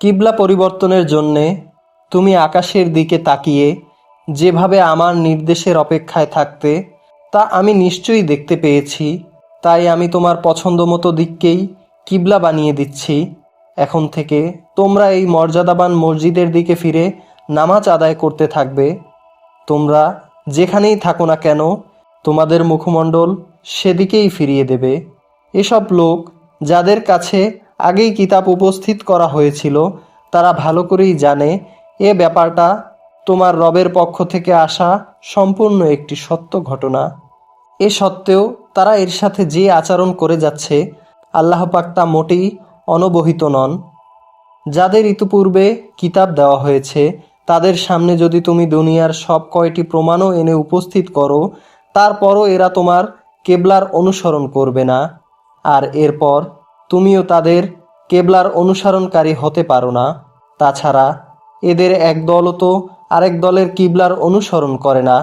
কিবলা পরিবর্তনের জন্যে তুমি আকাশের দিকে তাকিয়ে যেভাবে আমার নির্দেশের অপেক্ষায় থাকতে, তা আমি নিশ্চয়ই দেখতে পেয়েছি। তাই আমি তোমার পছন্দ মতো দিককেই কিবলা বানিয়ে দিচ্ছি। এখন থেকে তোমরা এই মর্যাদাবান মসজিদের দিকে ফিরে নামাজ আদায় করতে থাকবে। তোমরা যেখানেই থাকো না কেন, তোমাদের মুখমণ্ডল সেদিকেই ফিরিয়ে দেবে। এসব লোক যাদের কাছে আগেই কিতাব উপস্থিত করা হয়েছিল। তারা ভালো করেই জানে, এ ব্যাপারটা তোমার রবের পক্ষ থেকে আসা সম্পূর্ণ একটি সত্য ঘটনা। এ সত্ত্বেও তারা এর সাথে যে আচরণ করে যাচ্ছে, আল্লাহ তা মোটেই অনবহিত নন। যাদের ইতিপূর্বে কিতাব দেওয়া হয়েছে, তাদের সামনে যদি তুমি দুনিয়ার সব কয়টি প্রমাণও এনে উপস্থিত করো, তারপরও এরা তোমার কেবলার অনুসরণ করবে না। আর এরপর তুমিও তাদের কেবলার অনুসরণকারী হতে পারো না। তাছাড়া এদের এক দলও তো আরেক দলের কিবলার অনুসরণ করে না।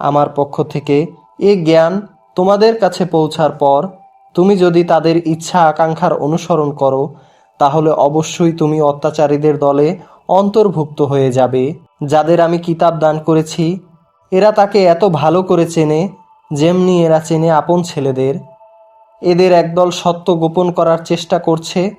আমার পক্ষ থেকে এ জ্ঞান তোমাদের কাছে পৌঁছার পর তুমি যদি তাদের ইচ্ছা আকাঙ্ক্ষার অনুসরণ করো, তাহলে অবশ্যই তুমি অত্যাচারীদের দলে অন্তর্ভুক্ত হয়ে যাবে। যাদের আমি কিতাব দান করেছি, এরা তাকে এত ভালো করে চেনে, যেমনি এরা চেনে আপন ছেলেদের। এদের একদল সত্য গোপন করার চেষ্টা করছে,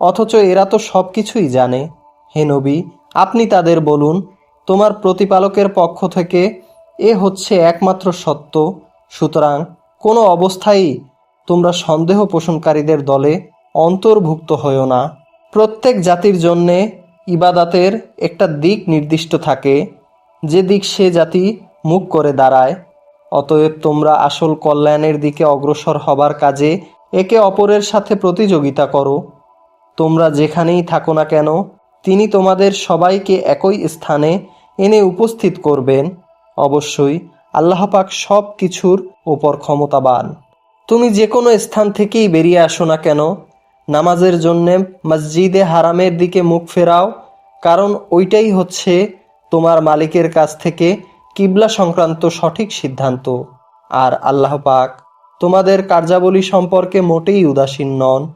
অথচ এরা তো সব কিছুই জানে। হে নবী, আপনি তাদের বলুন, তোমার প্রতিপালকের পক্ষ থেকে এ হচ্ছে একমাত্র সত্য, সুতরাং কোনো অবস্থায়ই তোমরা সন্দেহ পোষণকারীদের দলে অন্তর্ভুক্ত হও না। প্রত্যেক জাতির জন্যে ইবাদাতের একটা দিক নির্দিষ্ট থাকে, যে দিক সে জাতি মুখ করে দাঁড়ায়। অতএব তোমরা আসল কল্যাণের দিকে অগ্রসর হবার কাজে একে অপরের সাথে প্রতিযোগিতা করো। তোমরা যেখানেই থাকো না কেন, তিনি তোমাদের সবাইকে একই স্থানে এনে উপস্থিত করবেন। অবশ্যই আল্লাহ পাক সব কিছুর ওপর ক্ষমতাবান। তুমি যে কোনো স্থান থেকেই বেরিয়ে আসো না কেন, নামাজের জন্যে মসজিদে হারামের দিকে মুখ ফেরাও, কারণ ওইটাই হচ্ছে তোমার মালিকের কাছ থেকে কিবলা সংক্রান্ত সঠিক সিদ্ধান্ত। আর আল্লাহ পাক তোমাদের কার্যাবলী সম্পর্কে মোটেই উদাসীন নন।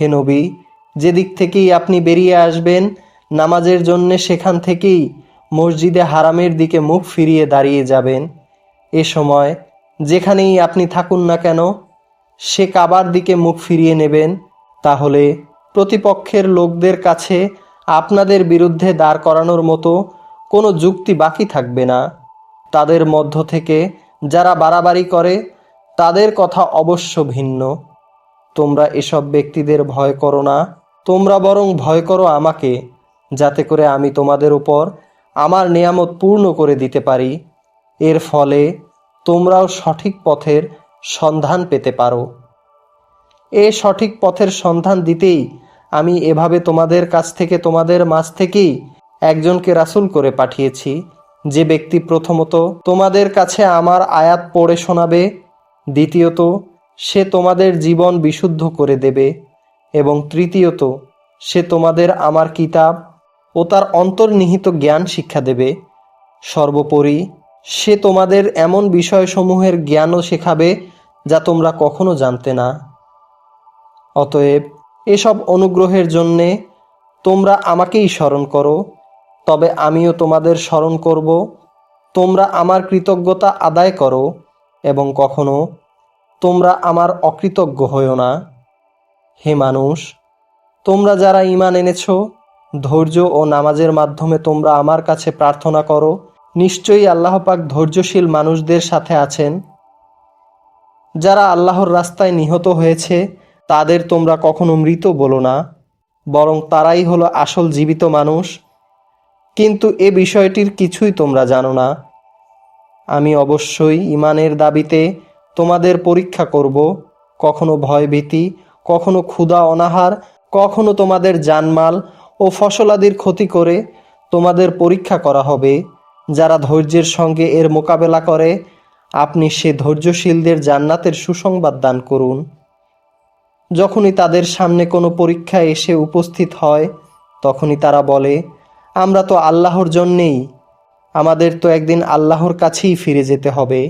হে নবী, যেদিক থেকেই আপনি বেরিয়ে আসবেন, নামাজের জন্যে সেখান থেকেই মসজিদে হারামের দিকে মুখ ফিরিয়ে দাঁড়িয়ে যাবেন। এ সময় যেখানেই আপনি থাকুন না কেন, সে কাবার দিকে মুখ ফিরিয়ে নেবেন। তাহলে প্রতিপক্ষের লোকদের কাছে আপনাদের বিরুদ্ধে দাঁড় করানোর মতো কোনো যুক্তি বাকি থাকবে না। তাদের মধ্য থেকে যারা বাড়াবাড়ি করে, তাদের কথা অবশ্য ভিন্ন। তোমরা এসব ব্যক্তিদের ভয় করো না। তোমরা বরং ভয় করো আমাকে, যাতে করে আমি তোমাদের উপর আমার নিয়ামত পূর্ণ করে দিতে পারি। এর ফলে তোমরাও সঠিক পথের সন্ধান পেতে পারো। এ সঠিক পথের সন্ধান দিতেই আমি এভাবে তোমাদের কাছ থেকে, তোমাদের মাঝ থেকেই একজনকে রাসুল করে পাঠিয়েছি। যে ব্যক্তি প্রথমত তোমাদের কাছে আমার আয়াত পড়ে শোনাবে, দ্বিতীয়ত সে তোমাদের জীবন বিশুদ্ধ করে দেবে, এবং তৃতীয়ত সে তোমাদের আমার কিতাব ও তার অন্তর্নিহিত জ্ঞান শিক্ষা দেবে। সর্বোপরি সে তোমাদের এমন বিষয়সমূহের জ্ঞানও শেখাবে যা তোমরা কখনো জানতে না। অতএব এসব অনুগ্রহের জন্যে তোমরা আমাকেই স্মরণ করো তবে আমিও তোমাদের স্মরণ করব, তোমরা আমার কৃতজ্ঞতা আদায় করো এবং কখনো তোমরা আমার অকৃতজ্ঞ হও না। হে মানুষ, তোমরা যারা ঈমান এনেছ, ধৈর্য ও নামাজের মাধ্যমে তোমরা আমার কাছে প্রার্থনা করো, নিশ্চয়ই আল্লাহ পাক ধৈর্যশীল মানুষদের সাথে আছেন। যারা আল্লাহর রাস্তায় নিহত হয়েছে, তাদের তোমরা কখনো মৃত বলো না, বরং তারাই হলো আসল জীবিত মানুষ কিন্তু এ বিষয়টির কিছুই তোমরা জানো না। আমি অবশ্যই ইমানের দাবিতে তোমাদের পরীক্ষা করব। কখনো ভয়ভীতি, কখনো ক্ষুধা অনাহার, কখনো তোমাদের জানমাল ও ফসলাদির ক্ষতি করে তোমাদের পরীক্ষা করা হবে। যারা ধৈর্যের সঙ্গে এর মোকাবেলা করে, আপনি সে ধৈর্যশীলদের জান্নাতের সুসংবাদ দান করুন। যখনই তাদের সামনে কোনো পরীক্ষা এসে উপস্থিত হয়, তখনই তারা বলে আমরা তো আল্লাহর জন্যেই আমাদের তো একদিন আল্লাহর কাছেই ফিরে যেতে হবে।